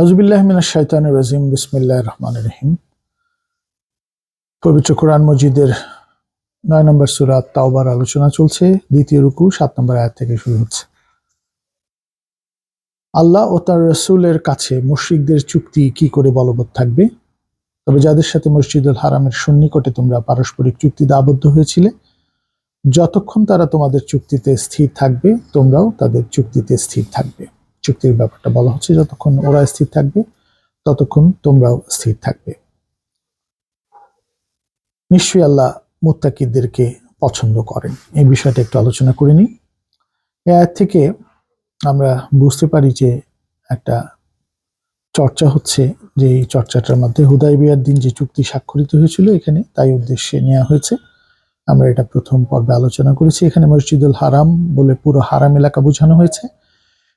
আজবিল্লাহ মিনাশ শাইতানির রাজিম বিসমিল্লাহ রহমান রহিম। পবিত্র কোরআন মজিদের নয় নম্বর সুরাত তাওবার আলোচনা চলছে, দ্বিতীয় রুকু, সাত নম্বর আয়াত থেকে শুরু হচ্ছে। আল্লাহ ও তার রসুলের কাছে মুশ্রিকদের চুক্তি কি করে বলবৎ থাকবে? তবে যাদের সাথে মসজিদুল হারামের সন্নিকটে তোমরা পারস্পরিক চুক্তিতে আবদ্ধ হয়েছিলে, যতক্ষণ তারা তোমাদের চুক্তিতে স্থির থাকবে, তোমরাও তাদের চুক্তিতে স্থির থাকবে। চুক্তির ব্যাপারটা বলা হচ্ছে, যতক্ষণ ওরা স্থির থাকবে, ততক্ষণ তোমরাও স্থির থাকবে। নিশ্চয়ই আল্লাহ মুত্তাকিদেরকে পছন্দ করেন। এই বিষয়টা একটু আলোচনা করে নিই। এ আয়াত থেকে আমরা বুঝতে পারি যে একটা চর্চা হচ্ছে, যে এই চর্চাটার মধ্যে হুদাই বিয়ার দিন যে চুক্তি স্বাক্ষরিত হয়েছিল এখানে, তাই উদ্দেশ্যে নেওয়া হয়েছে। আমরা এটা প্রথম পর্বে আলোচনা করেছি। এখানে মসজিদুল হারাম বলে পুরো হারাম এলাকা বোঝানো হয়েছে।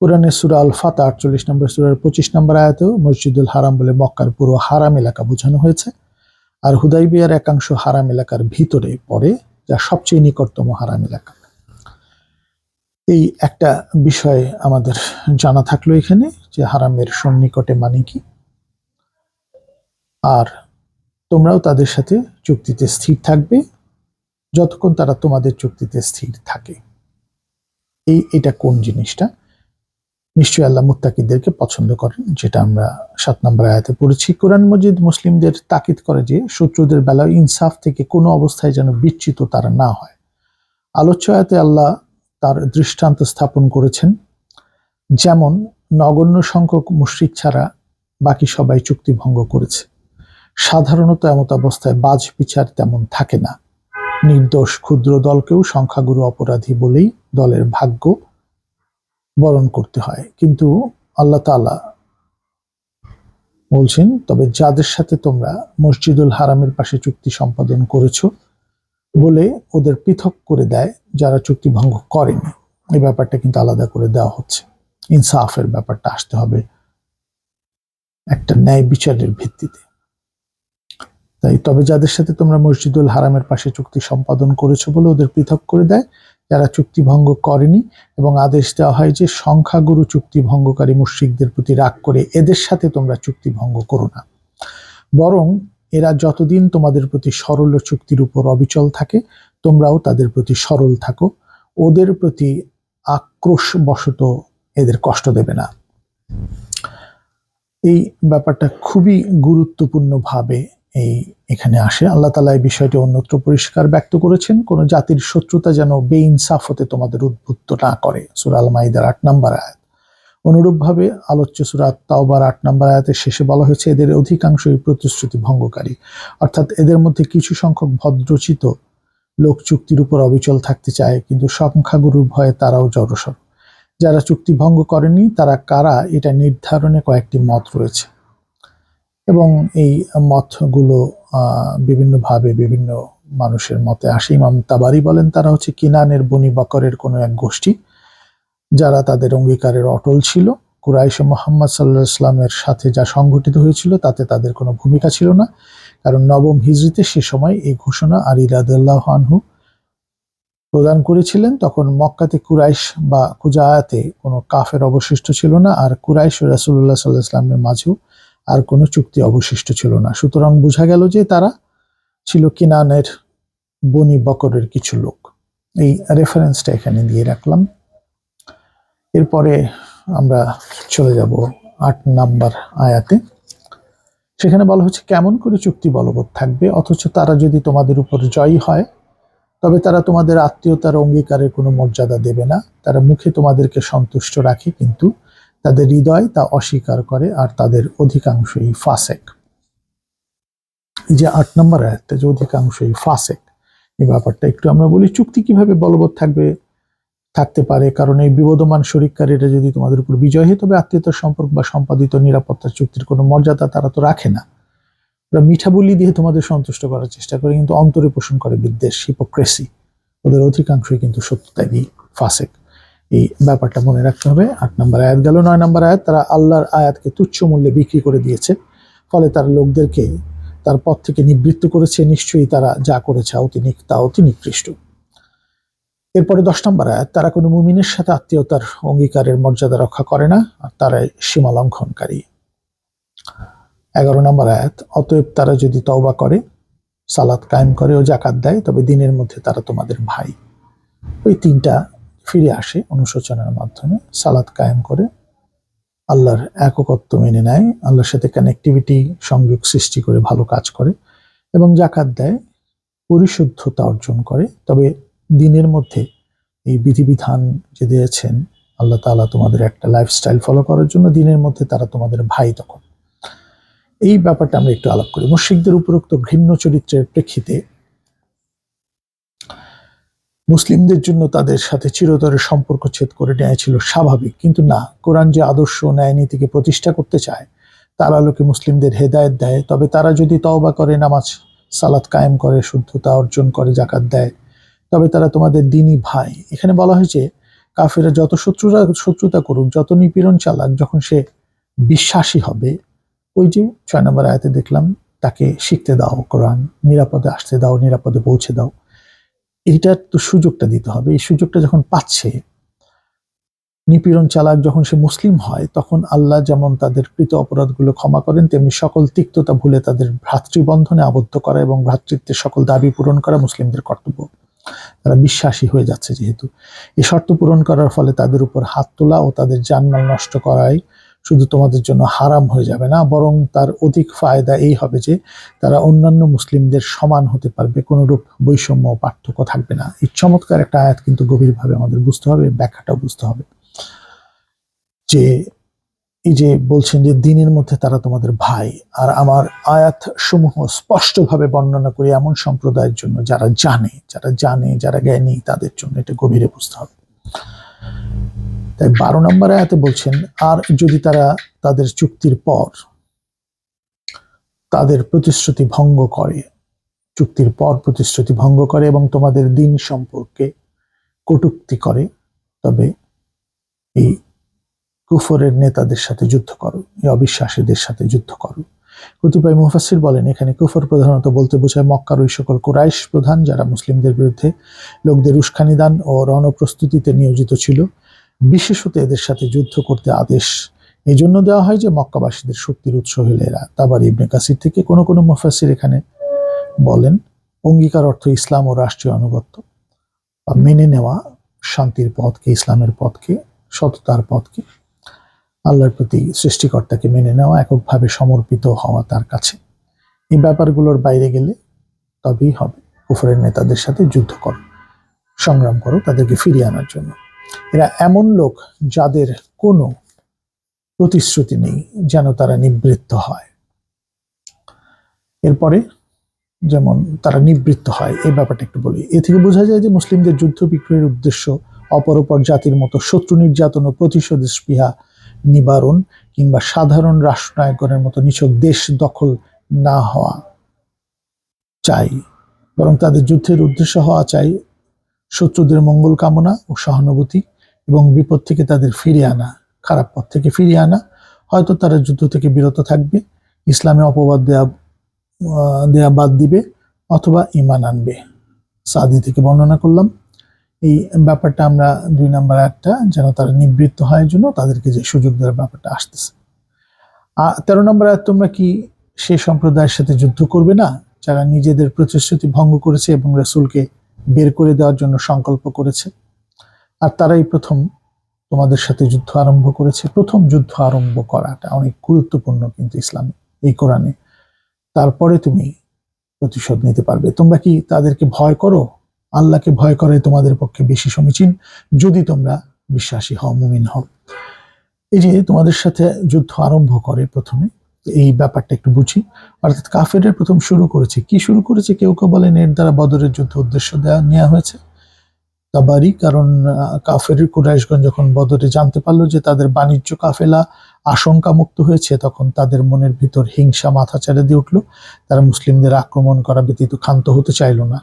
কোরআনের সুরা আল ফাতা আটচল্লিশ নম্বর সুরার পঁচিশ নম্বর আয়াতেও মসজিদুল হারাম বলে মক্কার পুরো হারাম এলাকা বোঝানো হয়েছে। আর হুদাইবিয়ার একাংশ হারাম এলাকার ভিতরে পড়ে, যা সবচেয়ে নিকটতম হারাম এলাকা। এই একটা বিষয় আমাদের জানা থাকল এখানে, যে হারামের সন্নিকটে মানে কি? আর তোমরাও তাদের সাথে চুক্তিতে স্থির থাকবে, যতক্ষণ তারা তোমাদের চুক্তিতে স্থির থাকে। এই, এটা কোন জিনিসটা? নিশ্চয়ই আল্লাহ মুত্তাকিদেরকে পছন্দ করেন, যেটা আমরা সাত নম্বর আয়াতে পড়েছি। কোরআন মজিদ মুসলিমদের তাকিদ করে যে, শত্রুদের বেলায় ইনসাফ থেকে কোনো অবস্থায় যেন বিচ্যুত তারা না হয়। আলোচ্য আয়াতে আল্লাহ তার দৃষ্টান্ত স্থাপন করেছেন, যেমন, নগণ্য সংখ্যক মুশ্রিক ছাড়া বাকি সবাই চুক্তি ভঙ্গ করেছে। সাধারণত এমত অবস্থায় বাজ বিচার তেমন থাকে না। নির্দোষ ক্ষুদ্র দলকেও সংখ্যাগুরু অপরাধী বলেই দলের ভাগ্য বরণ করতে হয়। কিন্তু আল্লাহ তালা বলছেন, তবে যাদের সাথে তোমরা মসজিদুল হারামের পাশে চুক্তি সম্পাদন করেছ বলে ওদের পৃথক করে দেয়, যারা চুক্তি ভঙ্গ করেনি। এই ব্যাপারটা কিন্তু আলাদা করে দেওয়া হচ্ছে। ইনসাফের ব্যাপারটা আসতে হবে একটা ন্যায় বিচারের ভিত্তিতে। তাই তবে যাদের সাথে তোমরা মসজিদুল হারামের পাশে চুক্তি সম্পাদন করেছ বলে ওদের পৃথক করে দেয় যারা চুক্তি ভঙ্গ করেনি এবং আদেশ দেওয়া হয় যে সংখ্যাগুরু চুক্তি ভঙ্গকারী মুশ্রিকদের প্রতি রাগ করে এদের সাথে তোমরা চুক্তি ভঙ্গ করো না। বরং এরা যতদিন তোমাদের প্রতি সরল চুক্তির উপর অবিচল থাকে, তোমরাও তাদের প্রতি সরল থাকো। ওদের প্রতি আক্রোশ বশত এদের কষ্ট দেবে না। এই ব্যাপারটা খুবই গুরুত্বপূর্ণভাবে এই এখানে আসে। আল্লাহ তালা এই বিষয়টি অন্যত্র পরিষ্কার ব্যক্ত করেছেন। কোনো জাতির শত্রুতা যেন বেইনসাফ হতে তোমাদের উদ্বুদ্ধ না করে। সুরাল মাইদার আট নম্বর আয়াত। অনুরূপভাবে আলোচ্য সুরাত তাওবার আট নম্বর আয়াতের শেষে বলা হয়েছে, এদের অধিকাংশই প্রতিশ্রুতি ভঙ্গকারী। অর্থাৎ এদের মধ্যে কিছু সংখ্যক ভদ্রচিত লোক চুক্তির উপর অবিচল থাকতে চায়, কিন্তু সংখ্যাগুরুর ভয়ে তারাও জড়সড়। যারা চুক্তি ভঙ্গ করেনি, তারা কারা? এটা নির্ধারণে কয়েকটি মত রয়েছে। এবং এই মতগুলো বিভিন্নভাবে বিভিন্ন মানুষের মতে আসে। ইমাম তাবারি বলেন, তারা হচ্ছে কিনানের বনি বকরের কোনো এক গোষ্ঠী, যারা তাদের অঙ্গীকারের অটল ছিল। কুরাইশ মোহাম্মদ সাল্লাহ ইসলামের সাথে যা সংঘটিত হয়েছিল, তাতে তাদের কোনো ভূমিকা ছিল না। কারণ নবম হিজড়িতে সে সময় এই ঘোষণা আর ইরাদুল্লাহ আনহু প্রদান করেছিলেন। তখন মক্কাতে কুরাইশ বা কুজায়াতে কোনো কাফের অবশিষ্ট ছিল না। আর কুরাইশ রাসুল্লাহ সাল্লাহ ইসলামের মাঝেও আর কোনো চুক্তি অবশিষ্ট ছিল না। সুতরাং বোঝা গেল যে তারা ছিল কিনানের বনি বকরের কিছু লোক। এই রেফারেন্সটা এখানে দিয়ে রাখলাম। এরপরে আমরা চলে যাব আট নাম্বার আয়াতে। সেখানে বলা হচ্ছে, কেমন করে চুক্তি বলবৎ থাকবে? অথচ তারা যদি তোমাদের উপর জয়ী হয়, তবে তারা তোমাদের আত্মীয়তার অঙ্গীকারের কোনো মর্যাদা দেবে না। তারা মুখে তোমাদেরকে সন্তুষ্ট রাখে, কিন্তু তাদের হৃদয় তা অস্বীকার করে আর তাদের অধিকাংশই ফাসেক। এই যে আট নম্বর আয়াতটা যে অধিকাংশই ফাসেক, এই ব্যাপারটা একটু আমরা বলি, চুক্তি কীভাবে বলবৎ থাকবে, থাকতে পারে? কারণ এই বিবদমান শরিককারীরা যদি তোমাদের উপর বিজয় হয়, তবে আত্মীয়তার সম্পর্ক বা সম্পাদিত নিরাপত্তা চুক্তির কোনো মর্যাদা তারা তো রাখে না। ওরা মিঠা বলি দিয়ে তোমাদের সন্তুষ্ট করার চেষ্টা করে, কিন্তু অন্তরে পোষণ করে বিদ্বেষ হিপোক্রেসি ওদের অধিকাংশই কিন্তু সত্যত্যাগী ফাসেক। এই ব্যাপারটা মনে রাখতে হবে। আট নম্বর আয়াত গেল, নয় নম্বর আয়াত, তারা আল্লাহর আয়াতকে তুচ্ছ মূল্যে বিক্রি করে দিয়েছে। ফলে তার লোকদেরকে তার পথ থেকে নিবৃত্ত করেছে, নিশ্চয়ই তারা যা করেছে অতি তা অতি নিকৃষ্ট এরপরে দশ নম্বর আয়াত, তারা কোনো মুমিনের সাথে আত্মীয়তার অঙ্গীকারের মর্যাদা রক্ষা করে না, আর তারাই সীমা লঙ্ঘনকারী। এগারো নম্বর আয়াত, অতএব তারা যদি তওবা করে, সালাত কায়েম করে ও জাকাত দেয়, তবে দিনের মধ্যে তারা তোমাদের ভাই। ওই তিনটা ফিরে আসে অনুশোচনের মাধ্যমে, সালাত কায়েম করে। আল্লাহর এককত্ব মেনে নেয়, আল্লাহর সাথে কানেক্টিভিটি সংযোগ সৃষ্টি করে, ভালো কাজ করে এবং জাকাত দেয়, পরিশুদ্ধতা অর্জন করে। তবে দিনের মধ্যে এই বিধিবিধান যে দিয়েছেন, আল্লাহ তাআলা তোমাদের একটা লাইফস্টাইল ফলো করার জন্য দিনের মধ্যে তারা তোমাদের ভাই তখন। এই ব্যাপারটা আমরা একটু আলাপ করি। মুশরিকদের উপরোক্ত ঘৃণ্য চরিত্রের প্রেক্ষিতে মুসলিমদের জন্য তাদের সাথে চিরতরে সম্পর্ক ছেদ করে নেয় ছিল স্বাভাবিক। কিন্তু না, কোরআন যে আদর্শ ন্যায় নীতিকে প্রতিষ্ঠা করতে চায়, তার আলোকে মুসলিমদের হেদায়েত দেয়। তবে তারা যদি তওবা করে, নামাজ, সালাত কায়েম করে, শুদ্ধতা অর্জন করে জাকাত দেয়, তবে তারা তোমাদের দিনই ভাই। এখানে বলা হয়েছে, কাফেরা যত শত্রুরা শত্রুতা করুক, যত নিপীড়ন চালাক, যখন সে বিশ্বাসী হবে, ওই যে ছয় নম্বর আয়াতে দেখলাম, তাকে শিখতে দাও কোরআন, নিরাপদে আসতে দাও, নিরাপদে পৌঁছে দাও। এইটার তো সুযোগটা দিতে হবে। এই সুযোগটা যখন পাচ্ছে, নিপীড়ন চালাক যখন সে মুসলিম হয়, তখন আল্লাহ যেমন তাদের কৃত অপরাধগুলো ক্ষমা করেন, তেমনি সকল তিক্ততা ভুলে তাদের ভ্রাতৃবন্ধনে আবদ্ধ করা এবং ভ্রাতৃত্বের সকল দাবি পূরণ করা মুসলিমদের কর্তব্য। তারা বিশ্বাসী হয়ে যাচ্ছে যেহেতু। এই শর্ত পূরণ করার ফলে তাদের উপর হাত তোলা ও তাদের জানমাল নষ্ট করাই শুধু তোমাদের জন্য হারাম হয়ে যাবে না, বরং তার অধিক ফায়দা এই হবে যে তারা অন্যান্য মুসলিমদের সমান হতে পারবে, কোনোরূপ বৈষম্য পার্থক্য থাকবে না। এই চমৎকার একটা আয়াত কিন্তু গভীরভাবে আমাদের বুঝতে হবে, ব্যাখ্যাটাও বুঝতে হবে। যে এই যে বলছেন যে দিনের মধ্যে তারা তোমাদের ভাই, আর আমার আয়াত সমূহ স্পষ্টভাবে বর্ণনা করি এমন সম্প্রদায়ের জন্য যারা জানে যারা জানে, যারা জ্ঞানী, তাদের জন্য এটা গভীরে বুঝতে হবে। তাই বারো নম্বর আয়াতে বলছেন, আর যদি তারা তাদের চুক্তির পর তাদের প্রতিশ্রুতি ভঙ্গ করে, চুক্তির পর প্রতিশ্রুতি ভঙ্গ করে এবং তোমাদের দিন সম্পর্কে কটুক্তি করে, তবে এই কুফরের নেতাদের সাথে যুদ্ধ করো, এই অবিশ্বাসীদের সাথে যুদ্ধ করো। কতিপয় মুফাসির বলেন, এখানে কুফর প্রধানত বলতে বোঝায় মক্কার ওই সকল কোরাইশ প্রধান যারা মুসলিমদের বিরুদ্ধে লোকদের উস্কানি দান ও রণপ্রস্তুতিতে নিয়োজিত ছিল। বিশেষত এদের সাথে যুদ্ধ করতে আদেশ। এই জন্য দেওয়া হয় যে মক্কাবাসীদের শক্তির উৎস হলে এরা। তাবার ইবনে কাসির থেকে কোনো কোনো মুফাসির এখানে বলেন, অঙ্গীকার অর্থ ইসলাম ও রাষ্ট্রীয় আনুগত্য বা মেনে নেওয়া, শান্তির পথকে, ইসলামের পথকে, সততার পথকে, আল্লাহর প্রতি সৃষ্টিকর্তাকে মেনে নেওয়া, এককভাবে সমর্পিত হওয়া তার কাছে। এই ব্যাপারগুলোর বাইরে গেলে তবেই হবে। কুফরের নেতাদের সাথে যুদ্ধ করো, সংগ্রাম করো, তাদেরকে ফিরিয়ে আনার জন্য। এরা এমন লোক যাদের কোনো প্রতিশ্রুতি নেই যেন তারা নিবৃত্ত হয়। এরপরে যেমন তারা নিবৃত্ত হয়, এই ব্যাপারটা একটু বলি। এ থেকে বোঝা যায় যে মুসলিমদের যুদ্ধ বিক্রয়ের উদ্দেশ্য অপরপর জাতির মতো শত্রু নির্যাতন ও প্রতিশোধ স্পৃহা নিবারণ কিংবা সাধারণ রাষ্ট্রনায়কগণের মতো নিছক দেশ দখল না হওয়া চাই, বরং তাদের যুদ্ধের উদ্দেশ্য হওয়া চাই শত্রুদের মঙ্গল কামনা ও সহানুভূতি এবং বিপদ থেকে তাদের ফিরিয়ে আনা, খারাপ পথ থেকে ফিরিয়ে আনা। হয়তো তারা যুদ্ধ থেকে বিরত থাকবে, ইসলামে অপবাদ দেয়া দেয়া বাদ দিবে অথবা ইমান আনবে। সাদি থেকে বর্ণনা করলাম। এই ব্যাপারটা আমরা দুই নাম্বার একটা যেন তারা নিবৃত্ত হয় জন্য তাদেরকে যে সুযোগ দেওয়ার ব্যাপারটা আসতেছে। তেরো নম্বর আয়াত, তোমরা কি সে সম্প্রদায়ের সাথে যুদ্ধ করবে না, যারা নিজেদের প্রতিশ্রুতি ভঙ্গ করেছে এবং রসুলকে বের করে দেওয়ার জন্য সংকল্প করেছে। আর তারাই প্রথম তোমাদের সাথে যুদ্ধ আরম্ভ করেছে। প্রথম যুদ্ধ আরম্ভ করাটা অনেক গুরুত্বপূর্ণ কিন্তু ইসলামে এই কোরআনে। তারপরে তুমি প্রতিশোধ নিতে পারবে। তোমরা কি তাদেরকে ভয় করো? আল্লাহকে ভয় করে তোমাদের পক্ষে বেশি সমীচীন? যদি তোমরা বিশ্বাসী হও, মুমিন হও। এই যে তোমাদের সাথে যুদ্ধ আরম্ভ করে প্রথমে এই ব্যাপারটা একটু বুঝি। অর্থাৎ কাফেরের প্রথম শুরু করেছে। কি শুরু করেছে? কেউ কেউ বলেন এর দ্বারা বদরের যুদ্ধ উদ্দেশ্য দেওয়া নেওয়া হয়েছে। তাবারি, কারণ কাফের কুরাইশগঞ্জ যখন বদরে জানতে পারল যে তাদের বাণিজ্য কাফেলা আশঙ্কা মুক্ত হয়েছে, তখন তাদের মনের ভিতর হিংসা মাথা চাড়ে দিয়ে উঠল। তারা মুসলিমদের আক্রমণ করা ব্যতীত ক্ষান্ত হতে চাইলো না।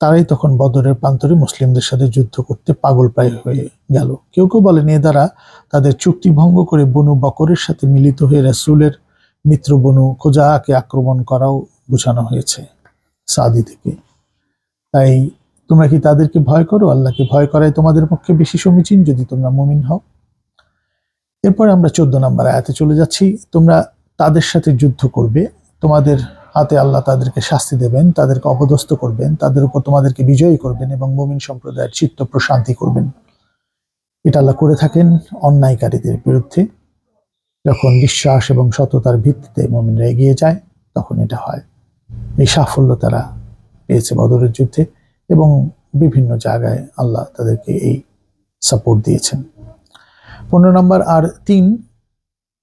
তারাই তখন বদরের প্রান্তরে মুসলিমদের সাথে যুদ্ধ করতে পাগল প্রায় হয়ে গেল। কেউ কেউ বলেন, এ দ্বারা তাদের চুক্তি ভঙ্গ করে বনু বকরের সাথে মিলিত হয়ে রাসূলের মিত্র বনু খোজাকে আক্রমণ করাও বোঝানো হয়েছে সাদি থেকে। তাই তোমরা কি তাদেরকে ভয় করো? আল্লাহকে ভয় করাই তোমাদের পক্ষে বেশি সমীচীন যদি তোমরা মুমিন হও। এরপর আমরা চোদ্দ নম্বর আয়াতে চলে যাচ্ছি। তোমরা তাদের সাথে যুদ্ধ করবে, তোমাদের হাতে আল্লাহ তাদেরকে শাস্তি দেবেন, তাদেরকে অপদস্থ করবেন, তাদের উপর তোমাদেরকে বিজয়ী করবেন এবং মুমিন সম্প্রদায়ের চিত্ত প্রশান্তি করবেন। এটা আল্লাহ করে থাকেন অন্যায়কারীদের বিরুদ্ধে। যখন বিশ্বাস এবং সততার ভিত্তিতে মমিনরা এগিয়ে যায়, তখন এটা হয়। এই সাফল্য তারা পেয়েছে বদরের যুদ্ধে এবং বিভিন্ন জায়গায় আল্লাহ তাদেরকে এই সাপোর্ট দিয়েছেন। পনেরো নম্বর আর তিন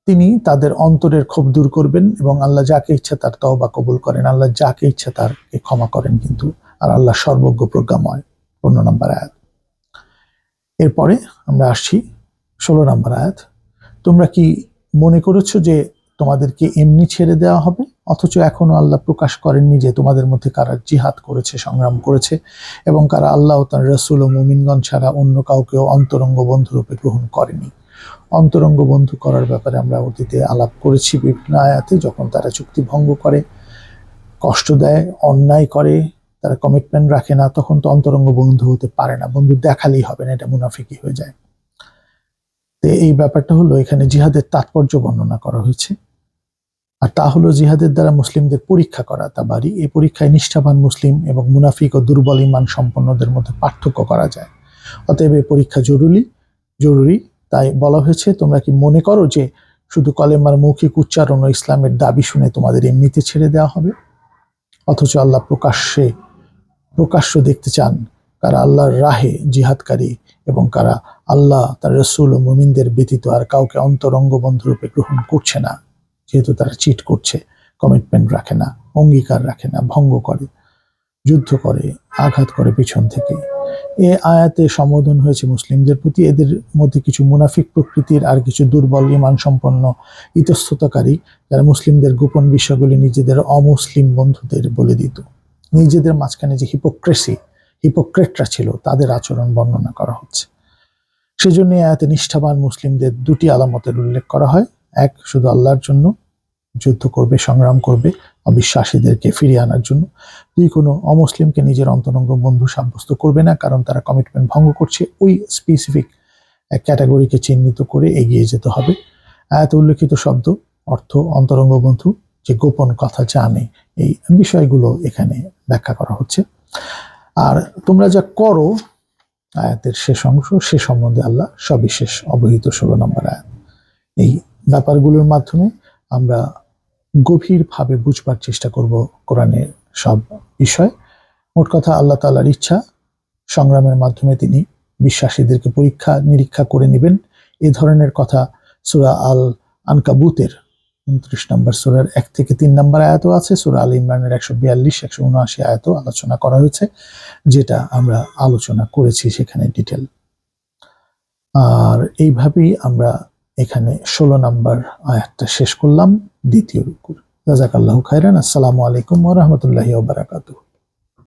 তিনি তাদের অন্তরের ক্ষোভ দূর করবেন এবং আল্লাহ যাকে ইচ্ছা তার তওবা কবুল করেন। আল্লাহ যাকে ইচ্ছা তারকে ক্ষমা করেন কিন্তু। আর আল্লাহ সর্বজ্ঞ প্রজ্ঞাময় পনেরো নম্বর আয়াত। এরপরে আমরা আসছি ষোলো নম্বর আয়াত। তোমরা কি মনে করেছ যে তোমাদেরকে এমনি ছেড়ে দেওয়া হবে? অথচ এখনও আল্লাহ প্রকাশ করেননি যে তোমাদের মধ্যে কারা জিহাদ করেছে, সংগ্রাম করেছে এবং কারা আল্লাহ তার রসুল ও মুমিনগণ ছাড়া অন্য কাউকেও অন্তরঙ্গ বন্ধুরূপে গ্রহণ করেনি। অন্তরঙ্গ বন্ধু করার ব্যাপারে আমরা অতীতে আলাপ করেছি বিভিন্ন আয়াতে, যখন তারা চুক্তি ভঙ্গ করে, কষ্ট দেয়, অন্যায় করে, তারা কমিটমেন্ট রাখে না, তখন তো অন্তরঙ্গ বন্ধু হতে পারে না। বন্ধু দেখালেই হবে না, এটা মুনাফিকি হয়ে যায়। তো এই ব্যাপারটা হলো, এখানে জিহাদের তাৎপর্য বর্ণনা করা হয়েছে। আর তা হলো, জিহাদের দ্বারা মুসলিমদের পরীক্ষা করা তা বাড়ি। এই পরীক্ষায় নিষ্ঠাবান মুসলিম এবং মুনাফিক ও দুর্বল ইমান সম্পন্নদের মধ্যে পার্থক্য করা যায়। অতএব এই পরীক্ষা জরুরি জরুরি। তাই বলা হয়েছে, তোমরা কি মনে করো যে শুধু কলেমার মৌখিক উচ্চারণ ও ইসলামের দাবি শুনে তোমাদের এমনিতে ছেড়ে দেওয়া হবে? অথচ আল্লাহ প্রকাশ্যে, প্রকাশ্য দেখতে চান কারা আল্লাহর রাহে জিহাদকারী এবং কারা আল্লাহ, তার রসুল ও মুমিনদের ব্যতীত আর কাউকে অন্তরঙ্গ বন্ধুরূপে গ্রহণ করছে না। যেহেতু তারা চিট করছে, কমিটমেন্ট রাখে না, অঙ্গীকার রাখে না, ভঙ্গ করে। যুদ্ধ করে, আঘাত করে পিছন থেকে। এ আয়াতে সম্বোধন হয়েছে মুসলিমদের প্রতি। এদের মধ্যে কিছু মুনাফিক প্রকৃতির আর কিছু দুর্বল ইমান সম্পন্ন ইতস্ততাকারী, যারা মুসলিমদের গোপন বিষয়গুলি নিজেদের অমুসলিম বন্ধুদের বলে দিত। নিজেদের মাঝখানে যে হিপোক্রেসি হিপোক্রেটরা ছিল, তাদের আচরণ বর্ণনা করা হচ্ছে। সেজন্য আয়াতে নিষ্ঠাবান মুসলিমদের দুটি আলামতের উল্লেখ করা হয়। এক, শুধু আল্লাহর জন্য যুদ্ধ করবে, সংগ্রাম করবে অবিশ্বাসীদেরকে ফিরিয়ে আনার জন্য। দুই কোনো অমুসলিমকে নিজের অন্তরঙ্গ বন্ধু সাব্যস্ত করবে না, কারণ তারা কমিটমেন্ট ভঙ্গ করছে, ওই স্পেসিফিক ক্যাটাগরিকে চিহ্নিত করে এগিয়ে যেতে হবে। আয়াত উল্লেখিত শব্দ, অর্থ, অন্তরঙ্গ বন্ধু, যে গোপন কথা জানে, এই বিষয়গুলো এখানে ব্যাখ্যা করা হচ্ছে। আর তোমরা যা করো, আয়াতের শেষ অংশ, সে সম্বন্ধে আল্লাহ সবিশেষ অবহিত ষোলো নম্বর আয়াত। এই ব্যাপারগুলোর মাধ্যমে আমরা গভীরভাবে বুঝবার চেষ্টা করব কোরআনের সব বিষয়। মোট কথা আল্লাহ তালার ইচ্ছা, সংগ্রামের মাধ্যমে তিনি বিশ্বাসীদেরকে পরীক্ষা নিরীক্ষা করে নেবেন। এ ধরনের কথা সুরা আল আনকাবুতের উনত্রিশ নম্বর সুরার এক থেকে তিন নম্বর আয়াতও আছে। সুরা আল ইমরানের একশো বিয়াল্লিশ, একশো উনআশি আয়াতও আলোচনা করা হয়েছে, যেটা আমরা আলোচনা করেছি সেখানে ডিটেল। আর এইভাবেই আমরা এখানে ষোলো নম্বর আয়াতটা শেষ করলাম। দ্বিতীয় রুকুর। রাজাকাল্লাহ খাইরান আসসালামু আলাইকুম ওরহমতুল্লাহি ওবরাকাতুহ